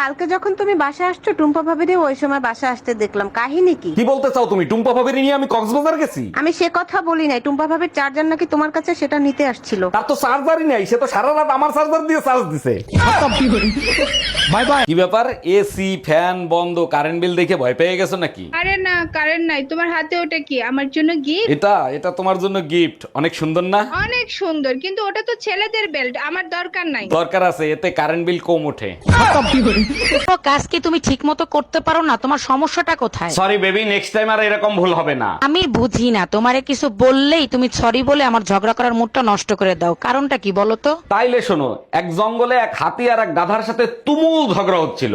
কালকে যখন তুমি বাসা আসছো টুম্পা ভাবিরে ওই সময় বাসা আসতে দেখলাম। কাহিনী কি? কি বলতে চাও তুমি? টুম্পা ভাবির নিয়ে আমি কক্সবাজার গেছি? আমি সে কথা বলি নাই। টুম্পা ভাবির চার্জার নাকি তোমার কাছে সেটা নিতে আসছিল। তার তো চার্জারই নাই। সে তো সারা রাত আমার চার্জার দিয়ে চার্জ দিছে। Bye bye. কি ব্যাপার? এসি ফ্যান বন্ধ কারেন্ট বিল দেখে ভয় পেয়ে গেছো নাকি? আরে না কারেন্ট নাই। তোমার হাতে ওটা কি? আমার জন্য গিফট এটা এটা তোমার জন্য গিফট অনেক সুন্দর না? অনেক সুন্দর কিন্তু ওটা তো ছেলেদের বেল্ট আমার দরকার নাই। দরকার আছে এতে কারেন্ট বিল কম ওঠে। কাজ কি তুমি ঠিক মতো করতে পারো না? তোমার সমস্যাটা কোথায়? সরি বেবি নেক্সট টাইম আর এরকম ভুল হবে না। আমি বুঝি না। তোমারে কিছু বললেই তুমি সরি বলে আমার ঝগড়া করার মুডটা নষ্ট করে দাও। কারণটা কি বলো তো? তাইলে শোনো এক জঙ্গলে এক হাতি আর এক গাধার সাথে তুমুল ঝগড়া হচ্ছিল।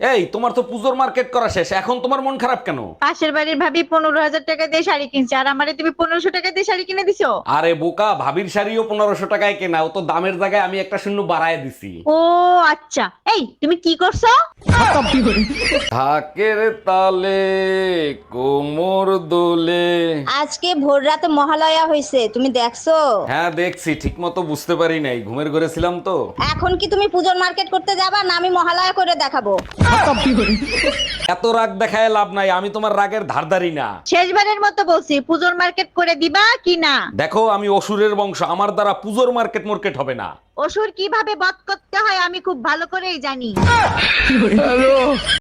এই তোমার তো পুজোর মার্কেট করা শেষ এখন তোমার মন খারাপ কেন? পাশের বাড়ির ভাবি পনেরো হাজার টাকা দিয়ে শাড়ি কিনছে আর আমারে তুমি পনেরোশো টাকা দিয়ে শাড়ি কিনে দিছো? আরে বোকা ভাবির শাড়িও পনেরোশো টাকায় কেনা ও তো দামের জায়গায় আমি একটা শূন্য বাড়ায় দিছি। ও আচ্ছা। এই তুমি কি করছ? ঢাকের তালে কোমর দোলে। আজকে ভোর রাতে মহালয়া হয়েছে তুমি দেখছ? হ্যাঁ দেখছি ঠিক মতো বুঝতে পারি নাই ঘুমের ঘরে ছিলাম তো। এখন কি তুমি পুজোর মার্কেট করতে যাবা না আমি মহালয়া করে দেখাবো? এত রাগ দেখায় লাভ নাই আমি তোমার রাগের ধারধারি না। শেষবারের মতো বলছি পুজোর মার্কেট করে দিবা কি না? দেখো আমি অসুরের বংশ আমার দ্বারা পুজোর মার্কেট মার্কেট হবে না। অসুর কীভাবে বধ করতে হয় আমি খুব ভালো করেই জানি।